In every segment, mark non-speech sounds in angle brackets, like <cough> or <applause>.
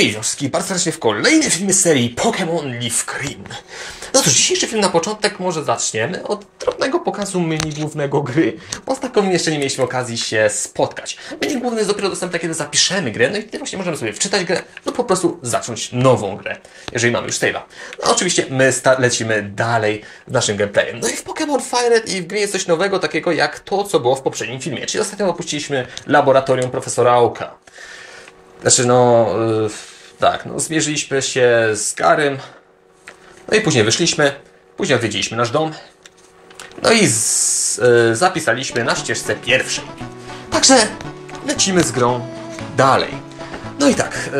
Hej, wszystkich bardzo serdecznie w kolejnym filmie serii Pokémon Leaf Green. No cóż, dzisiejszy film na początek może zaczniemy od drobnego pokazu menu głównego gry, bo z taką jeszcze nie mieliśmy okazji się spotkać. Menu główny jest dopiero dostępne, kiedy zapiszemy grę, no i wtedy właśnie możemy sobie wczytać grę, lub po prostu zacząć nową grę, jeżeli mamy już save'a. No oczywiście my lecimy dalej z naszym gameplayem. No i w Pokémon Fire i w grze jest coś nowego, takiego jak to, co było w poprzednim filmie, czyli ostatnio opuściliśmy laboratorium profesora Oaka. Znaczy, no, yy, tak, no, zmierzyliśmy się z Garym, no i później wyszliśmy, później odwiedziliśmy nasz dom, no i z, yy, zapisaliśmy na ścieżce pierwszej. Także lecimy z grą dalej. No i tak,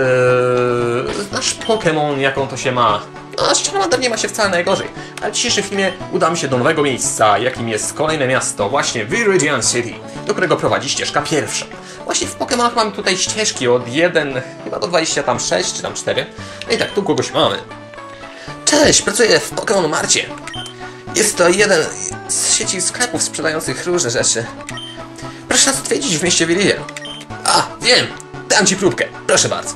yy, nasz Pokémon, jaką to się ma, a Charmander nie ma się wcale najgorzej. Ale w dzisiejszym filmie udamy się do nowego miejsca, jakim jest kolejne miasto, właśnie Viridian City, do którego prowadzi ścieżka pierwsza. Właśnie w Pokémonach mamy tutaj ścieżki od 1 chyba do 26 czy tam 4. No i tak, tu kogoś mamy. Cześć, pracuję w Pokémon Marcie. Jest to jeden z sieci sklepów sprzedających różne rzeczy. Proszę nas odwiedzić w mieście Viridian. A, wiem, dam ci próbkę, proszę bardzo.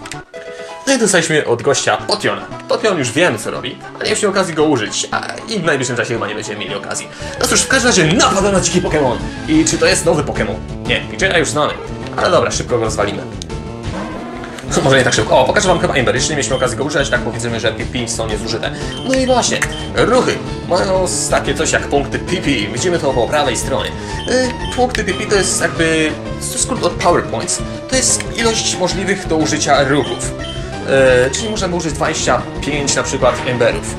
No i dostaliśmy od gościa Potiona. Potion już wiemy co robi, ale nie mieliśmy okazji go użyć, a i w najbliższym czasie chyba nie będziemy mieli okazji. No cóż, w każdym razie napada na dziki Pokémon. I czy to jest nowy Pokémon? Nie, PJ'a już znamy. Ale dobra, szybko go rozwalimy. Może nie tak szybko. O, pokażę wam chyba Ember. Jeszcze nie mieliśmy okazji go użyć, tak bo widzimy, że PP są niezużyte. No i właśnie, ruchy mają takie coś jak punkty PP. Widzimy to po prawej stronie. Yy, punkty PP to jest jakby skrót od PowerPoints. To jest ilość możliwych do użycia ruchów. Yy, czyli możemy użyć 25 na przykład Emberów.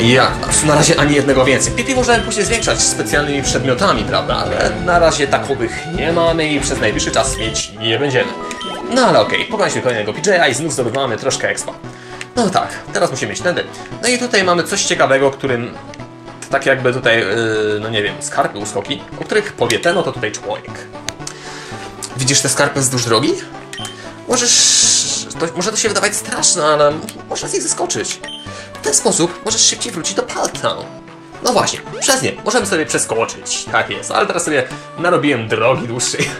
Ja, na razie ani jednego więcej. PP możemy później zwiększać specjalnymi przedmiotami, prawda? Ale na razie takowych nie mamy i przez najbliższy czas mieć nie będziemy. No ale okej, okay. pokonaliśmy kolejnego PJ'a i znów zdobywamy troszkę expa. No tak, teraz musimy iść tędy. No i tutaj mamy coś ciekawego, którym tak jakby tutaj, yy, no nie wiem, skarpy, uskoki, o których powie ten, to tutaj człowiek. Widzisz te skarpy wzdłuż drogi? Możesz... To, może to się wydawać straszne, ale można z nich zeskoczyć. W ten sposób możesz szybciej wrócić do Paltown. No właśnie, przez nie możemy sobie przeskoczyć. Tak jest, ale teraz sobie narobiłem drogi dłuższej. <laughs>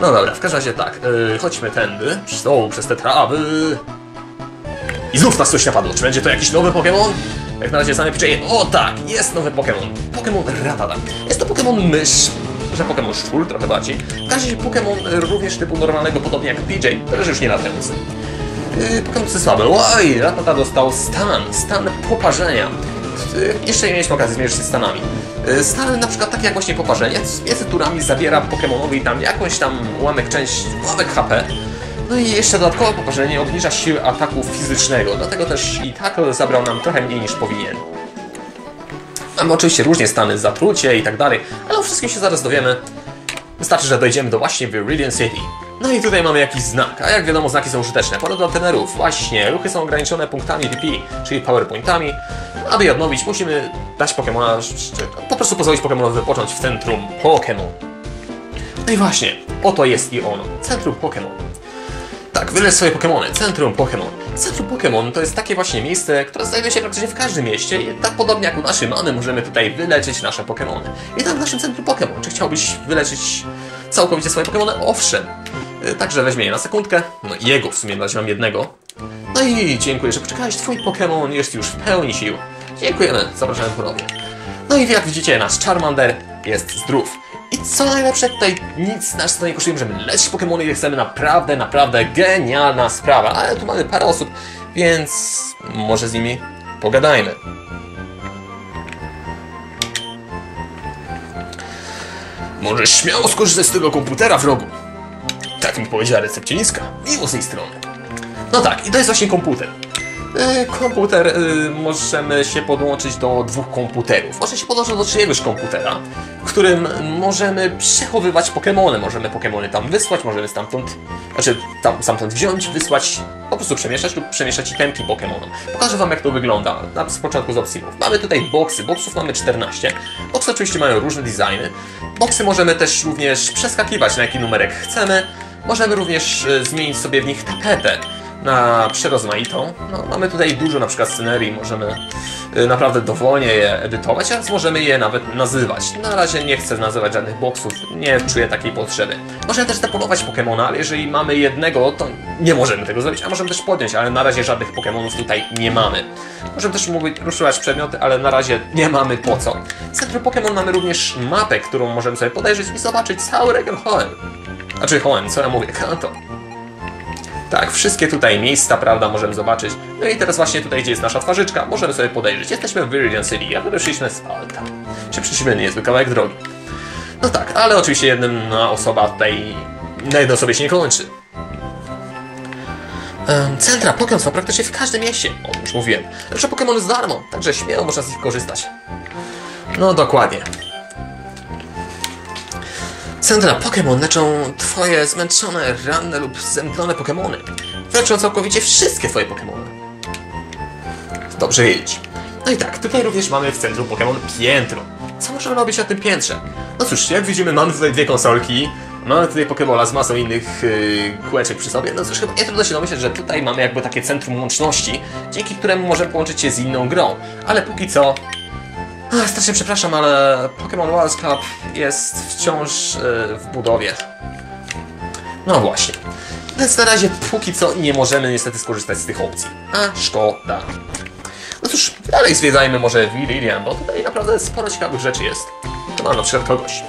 No dobra, w każdym razie tak, yy, chodźmy tędy, o, przez te trawy. I znów nas coś napadło. Czy będzie to jakiś nowy Pokémon? Jak na razie same pisze, o tak, jest nowy Pokémon. Pokémon Ratata. Jest to Pokémon mysz, że Pokémon szczur trochę bardziej. W każdym razie Pokémon również typu normalnego, podobnie jak PJ, też już nie latający. Yy, Pokémon słabe. Oj, Ratata dostał stan, stan poparzenia. Yy, jeszcze nie mieliśmy okazji zmierzyć się stanami. Yy, stan na przykład takie jak właśnie poparzenie, między turami zabiera Pokémonowi tam jakąś tam ułamek część, ułamek HP. No i jeszcze dodatkowo poparzenie obniża siłę ataku fizycznego, dlatego też i tak zabrał nam trochę mniej niż powinien. Mamy oczywiście różnie stany, zatrucie i tak dalej, ale o wszystkim się zaraz dowiemy. Wystarczy, że dojdziemy do właśnie Viridian City. No i tutaj mamy jakiś znak, a jak wiadomo znaki są użyteczne. Ponad dla trenerów, właśnie, ruchy są ograniczone punktami VP, czyli powerpointami. Aby je odnowić, musimy dać Pokemona, po prostu pozwolić Pokemonowi wypocząć w centrum Pokémon. No i właśnie, oto jest i ono, centrum Pokémon. Tak, wylecz swoje Pokémony, centrum Pokémon. Centrum Pokémon to jest takie właśnie miejsce, które znajduje się praktycznie w każdym mieście i tak podobnie jak u naszej mamy możemy tutaj wyleczyć nasze Pokémony. I tak w naszym centrum Pokémon, czy chciałbyś wyleczyć całkowicie swoje Pokémony? Owszem. Także weźmie je na sekundkę. No jego w sumie razie mam jednego. No i dziękuję, że poczekałeś. Twój Pokémon jest już w pełni sił. Dziękujemy, zapraszamy ponownie. No i jak widzicie, nasz Charmander jest zdrów. I co najlepsze, tutaj nic nas to nie kosztuje, możemy lecieć Pokémony i chcemy naprawdę, naprawdę genialna sprawa. Ale tu mamy parę osób, więc może z nimi pogadajmy. Możesz śmiało skorzystać z tego komputera w rogu. Tak mi powiedziała recepcjonistka. Miło z tej strony. No tak, i to jest właśnie komputer. Yy, komputer, yy, możemy się podłączyć do dwóch komputerów. Możemy się podłączyć do czyjegoś komputera, w którym możemy przechowywać Pokémony. Możemy Pokémony tam wysłać, możemy stamtąd, znaczy tam, stamtąd wziąć, wysłać, po prostu przemieszać lub przemieszać itemki Pokémonom. Pokażę Wam jak to wygląda na z początku z opcjów. Mamy tutaj boxy, boxów mamy 14. Boxy oczywiście mają różne designy. Boxy możemy też również przeskakiwać na jaki numerek chcemy. Możemy również zmienić sobie w nich tapetę. na przerozmaitą. No, mamy tutaj dużo na przykład scenerii, możemy y, naprawdę dowolnie je edytować, a możemy je nawet nazywać. Na razie nie chcę nazywać żadnych boksów, nie czuję takiej potrzeby. Możemy też depolować Pokemona, ale jeżeli mamy jednego, to nie możemy tego zrobić, a możemy też podjąć, ale na razie żadnych Pokemonów tutaj nie mamy. Możemy też ruszywać przedmioty, ale na razie nie mamy po co. W centrum Pokémon mamy również mapę, którą możemy sobie podejrzeć i zobaczyć cały region Hoenn. Znaczy Hoenn, co ja mówię, <laughs> Kanto. Tak, wszystkie tutaj miejsca, prawda, możemy zobaczyć. No i teraz właśnie tutaj, gdzie jest nasza twarzyczka, możemy sobie podejrzeć. Jesteśmy w Viridian City, a wyszliśmy z Alta. Czy przyszliśmy niezły kawałek drogi. No tak, ale oczywiście jedna osoba tutaj na jednej osobie się nie kończy. Em, Centra Pokémon są praktycznie w każdym mieście. O, już mówiłem. Lepsze Pokémony z darmo, także śmiało można z nich korzystać. No dokładnie. Centra Pokémon leczą twoje zmęczone, ranne lub zemdlone Pokémony. Leczą całkowicie wszystkie twoje Pokémony. Dobrze wiedzieć. No i tak, tutaj również mamy w centrum Pokémon piętro. Co możemy robić na tym piętrze? No cóż, jak widzimy, mamy tutaj dwie konsolki. Mamy tutaj Pokémola z masą innych yy, kółeczek przy sobie. No cóż, chyba nie trudno się domyśleć, że tutaj mamy jakby takie centrum łączności, dzięki któremu możemy połączyć się z inną grą. Ale póki co Ach, strasznie przepraszam, ale Pokémon World Cup jest wciąż yy, w budowie. No właśnie. Więc na razie póki co nie możemy niestety skorzystać z tych opcji. A szkoda. No cóż, dalej zwiedzajmy może Viridian, bo tutaj naprawdę sporo ciekawych rzeczy jest. Tu mam na przykład kogoś.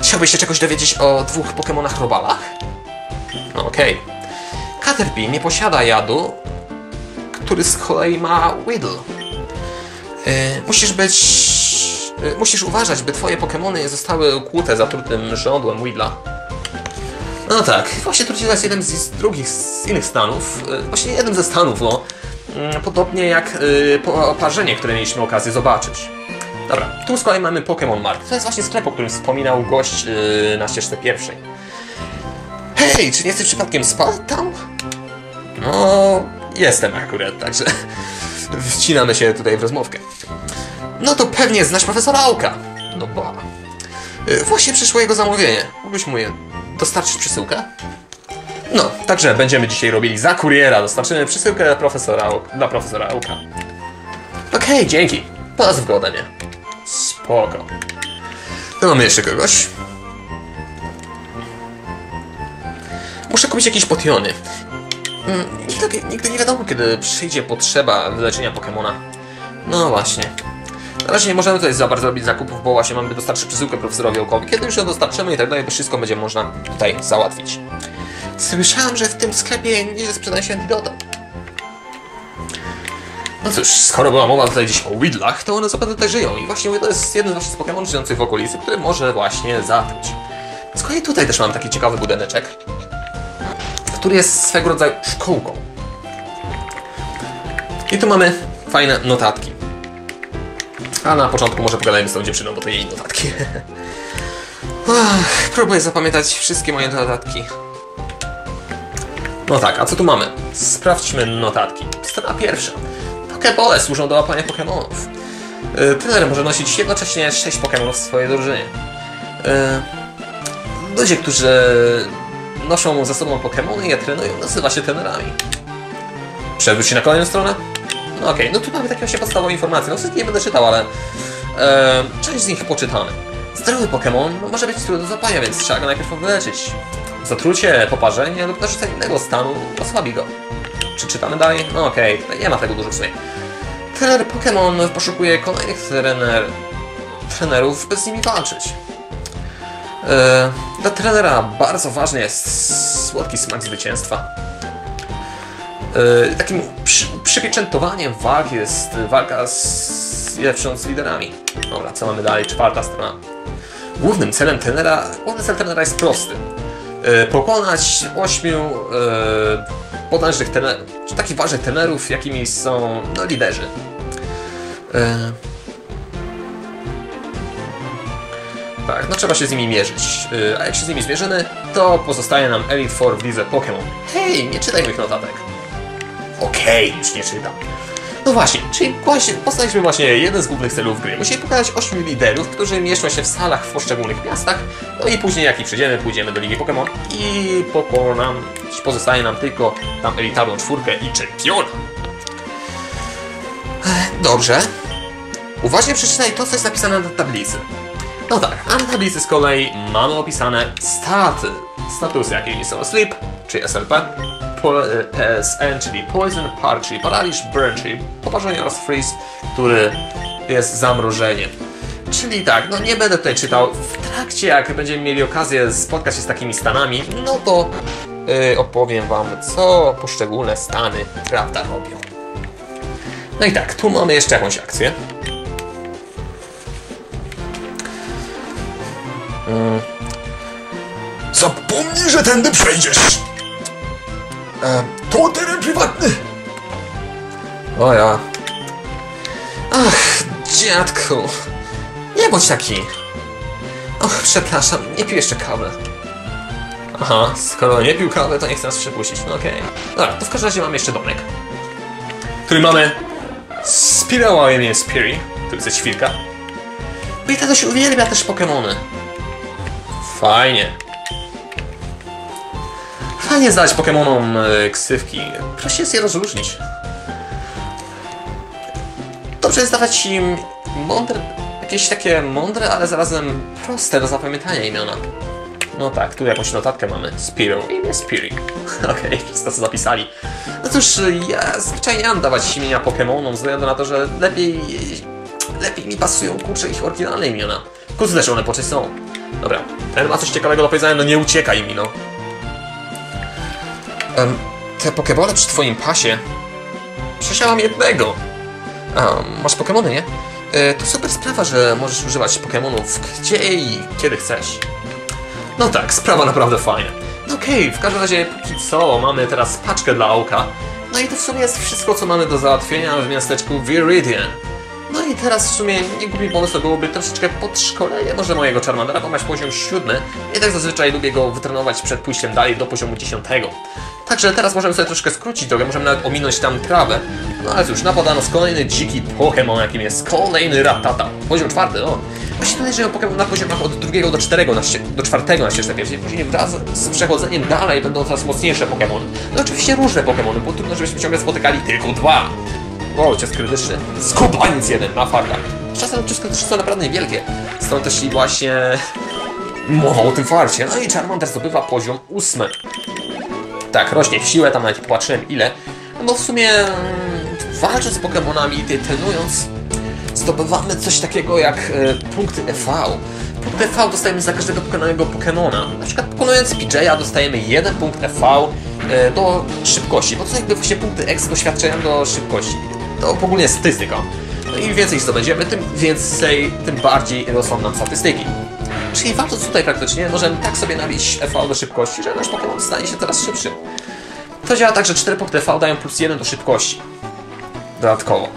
Chciałbyś się czegoś dowiedzieć o dwóch Pokémonach robalach? No okej. Caterpie nie posiada jadu, który z kolei ma Whittle. Yy, musisz być... Yy, musisz uważać, by twoje Pokémony nie zostały ukłute zatrutym żądłem Whittla. No tak, właśnie trucizna jest jeden z drugich, z innych stanów, yy, właśnie jeden ze stanów, no. Mm, Podobnie jak oparzenie, które mieliśmy okazję zobaczyć. Dobra, tu z kolei mamy Pokémon Mart. To jest właśnie sklep, o którym wspominał gość yy, na ścieżce pierwszej. Hej, czy nie jesteś przypadkiem Spartan? No, jestem akurat, także wcinamy się tutaj w rozmowkę. No to pewnie znasz profesora Oka. No ba. Y, Właśnie przyszło jego zamówienie. Mógłbyś mu je dostarczyć przesyłkę? No, także będziemy dzisiaj robili za kuriera. Dostarczymy przesyłkę dla profesora, dla profesora Oka. Okej, dzięki. Pozdrów ode mnie. Spoko. To mamy jeszcze kogoś. Muszę kupić jakieś potiony. Mm, Nigdy, nigdy nie wiadomo, kiedy przyjdzie potrzeba wyleczenia Pokemona. No właśnie. Na razie nie możemy tutaj za bardzo robić zakupów, bo właśnie mamy dostarczyć przesyłkę profesorowi Okowi. Kiedy już ją dostarczymy i tak dalej, to wszystko będzie można tutaj załatwić. Słyszałam, że w tym sklepie nie sprzedaje się antidotum. No cóż, skoro była mowa tutaj dziś o Widlach, to one zapewne tutaj żyją i właśnie to jest jeden z z Pokémon żyjących w okolicy, który może właśnie zatruć. Z kolei tutaj też mam taki ciekawy budyneczek, który jest swego rodzaju szkołką. I tu mamy fajne notatki. A na początku może pogadajmy z tą dziewczyną, bo to jej notatki. <laughs> Ach, próbuję zapamiętać wszystkie moje notatki. No tak, a co tu mamy? Sprawdźmy notatki. Strona pierwsza. Pokebole służą do łapania Pokemonów. Yy, trener może nosić jednocześnie 6 Pokemonów w swojej drużynie. Yy, ludzie, którzy noszą ze sobą Pokemony i je trenują, nazywa się trenerami. Przewróć się na kolejną stronę? No okej, no tu mamy takie właśnie podstawowe informacje. No wszystkie nie będę czytał, ale e, część z nich poczytamy. Zdrowy Pokémon no, może być trudny do zapania, więc trzeba go najpierw wyleczyć. Zatrucie, poparzenie lub narzucenie innego stanu osłabi go. Czy czytamy dalej? No okej, tutaj nie ma tego dużo w sumie. Trener Pokémon poszukuje kolejnych trener, trenerów, by z nimi walczyć. E, dla trenera bardzo ważny jest słodki smak zwycięstwa. E, takim przy, przypieczętowaniem jest walka z lepszą z liderami. Dobra, co mamy dalej? Czwarta strona. Głównym celem trenera, główny cel trenera jest prosty. E, pokonać ośmiu potężnych trenerów, czy takich ważnych trenerów, jakimi są no, liderzy. Tak, no trzeba się z nimi mierzyć. E, a jak się z nimi zmierzymy, to pozostaje nam Elite Four w lidze Pokémon. Hej, nie czytaj moich notatek. Okej, już nie czytam. No właśnie, czyli właśnie poznaliśmy właśnie jeden z głównych celów gry. Musimy pokonać 8 liderów, którzy mieszczą się w salach w poszczególnych miastach. No i później jak ich przejdziemy, pójdziemy do Ligi Pokémon i pokonam. Pozostaje nam tylko tam elitarną czwórkę i czempiona. Dobrze. Uważnie przeczytaj to, co jest napisane na tablicy. No tak, a na z kolei mamy opisane staty. Statusy, jakie są sleep, czyli SLP, po, e, PSN, czyli Poison Park, czyli paraliż, burn, czyli poparzenie oraz freeze, który jest zamrożeniem. Czyli tak, no nie będę tutaj czytał. W trakcie, jak będziemy mieli okazję spotkać się z takimi stanami, no to yy, opowiem Wam, co poszczególne stany, prawda, robią. No i tak, tu mamy jeszcze jakąś akcję. Zapomnij, że tędy przejdziesz! E, to teren prywatny! O ja. Ach, dziadku. Nie bądź taki. Och, przepraszam, nie pił jeszcze kawy. Aha, skoro nie pił kawy, to nie chce nas przepuścić. No okej. Dobra, to w każdym razie mamy jeszcze domek. Który mamy Spirała imię Spiri, który chce ćwirka. I tatuś uwielbia też Pokemony. Fajnie. Fajnie zdać Pokemonom e, ksywki. Proszę jest je rozróżnić. Dobrze jest dawać im mądre, jakieś takie mądre, ale zarazem proste do zapamiętania imiona. No tak, tu jakąś notatkę mamy. Spiro. Imię Spiri. <laughs> Okej, wszyscy to zapisali. No cóż, ja zwyczajnie mam dawać imienia Pokemonom, ze względu na to, że lepiej... Lepiej mi pasują, kurczę, ich oryginalne imiona. Kurczę, też one po są. Dobra, ten ma coś ciekawego do powiedzenia, no nie uciekaj mi, no. Em, te pokebole przy twoim pasie... Przesiałam jednego. A, masz Pokemony, nie? E, to super sprawa, że możesz używać Pokemonów gdzie i kiedy chcesz. No tak, sprawa naprawdę fajna. No okej, w każdym razie póki co mamy teraz paczkę dla Auka. No i to w sumie jest wszystko, co mamy do załatwienia w miasteczku Viridian. No i teraz w sumie nie głupi pomysł to byłoby troszeczkę podszkolenie może mojego Charmandera, bo masz poziom siódmy. I tak zazwyczaj lubię go wytrenować przed pójściem dalej do poziomu dziesiątego. Także teraz możemy sobie troszkę skrócić drogę, możemy nawet ominąć tam trawę. No ale cóż, napada nas kolejny dziki Pokémon, jakim jest kolejny Ratata. Poziom czwarty, o. Właśnie tutaj żyją Pokémon na poziomach od drugiego do czwartego na, do czwartego na ścieżce pierwszej. Później wraz z przechodzeniem dalej będą coraz mocniejsze Pokémon. No oczywiście różne Pokémony, bo trudno, żebyśmy ciągle spotykali tylko dwa. Wow, cios krytyczny. Skubaniec jeden na farkach. Czasem cios krytyczne są naprawdę niewielkie. Stąd też i właśnie mowa o tym farcie. No i Charmander zdobywa poziom ósmy. Tak, rośnie w siłę, tam nawet popatrzyłem ile. No bo w sumie mm, walcząc z Pokemonami, ty trenując, zdobywamy coś takiego jak e, punkty EV. Punkty EV dostajemy za każdego pokonanego Pokemona. Na przykład pokonując PJ'a dostajemy jeden punkt EV e, do szybkości, bo to jakby właśnie punkty X doświadczenia do szybkości. To ogólnie statystyka. No im więcej zdobędziemy, tym więcej, tym bardziej rosną nam statystyki. Czyli walcząc tutaj praktycznie, możemy tak sobie nabić EV do szybkości, że nasz Pokémon stanie się coraz szybszy. To działa tak, że 4 punkty EV dają plus 1 do szybkości. Dodatkowo.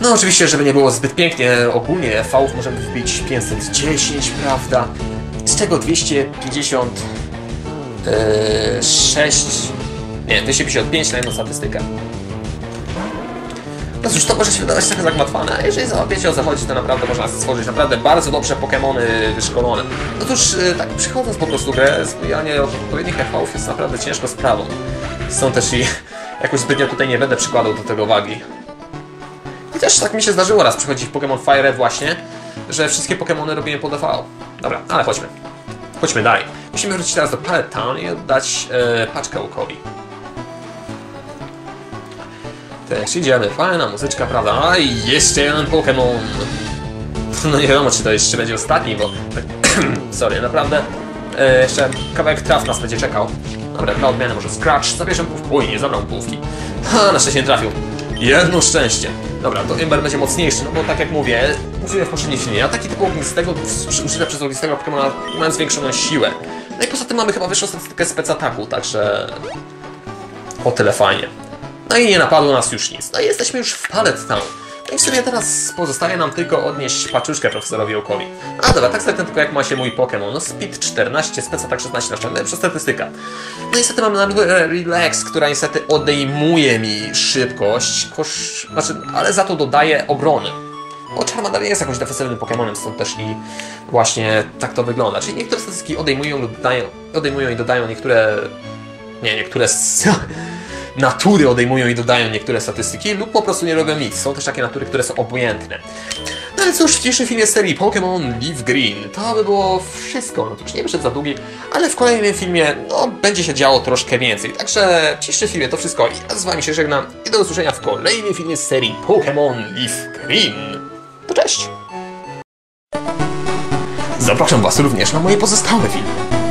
No oczywiście, żeby nie było zbyt pięknie, ogólnie EV możemy wbić 510, prawda? Z czego 256... Nie, 255 na jedną statystykę. No cóż, to może się wydawać trochę zagmatwane, a jeżeli załapiecie o co chodzi, to naprawdę można stworzyć naprawdę bardzo dobrze Pokémony wyszkolone. No cóż, y, tak przychodząc po prostu grę, zbijanie odpowiednich EV-ów jest naprawdę ciężką sprawą. Są też i <laughs> jakoś zbytnio tutaj nie będę przykładał do tego wagi. I też tak mi się zdarzyło raz przychodzić w Pokémon Fire właśnie, że wszystkie Pokémony robiłem po DV. Dobra, ale chodźmy. Chodźmy dalej. Musimy wrócić teraz do Pallet Town i oddać e, paczkę Łukowi. Też idziemy, fajna muzyczka, prawda? A i jeszcze jeden Pokémon. No nie wiadomo, czy to jeszcze będzie ostatni, bo... <clears throat> Sorry, naprawdę... E, jeszcze kawałek traw nas będzie czekał. Dobra, dla odmiany może Scratch, zabierzemy pół... Oj, nie zabrał półki. Ha, na szczęście nie trafił. Jedno szczęście. Dobra, to Ember będzie mocniejszy, no bo tak jak mówię, użyłem w poprzednim filmie, ataki typu ognistego, użyte przez ognistego Pokemona mają zwiększoną siłę. No i poza tym mamy chyba wyższą statystykę spec ataku, także... O tyle fajnie. No i nie napadło nas już nic. No i jesteśmy już w Pallet Town. No i w sumie teraz pozostaje nam tylko odnieść paczuszkę profesorowi Okowi. A dobra, tak sobie tylko jak ma się mój Pokémon. No Speed 14, Speed Attack 16 na szczęście, lepsza statystyka. No niestety mamy na Relax, która niestety odejmuje mi szybkość, kosz... znaczy, ale za to dodaje obrony. Bo Charmander jest jakimś defensywnym Pokémonem, stąd też i właśnie tak to wygląda. Czyli niektóre statystyki odejmują, lub dodają, odejmują i dodają, niektóre Nie, niektóre <laughs> natury odejmują i dodają niektóre statystyki lub po prostu nie robią nic. Są też takie natury, które są obojętne. No ale cóż, w dzisiejszym filmie serii Pokémon Leaf Green to by było wszystko. No to już nie wyszedł za długi, ale w kolejnym filmie no, będzie się działo troszkę więcej. Także w dzisiejszym filmie to wszystko. Ja z wami się żegnam i do usłyszenia w kolejnym filmie z serii Pokémon Leaf Green. To cześć! Zapraszam was również na moje pozostałe filmy.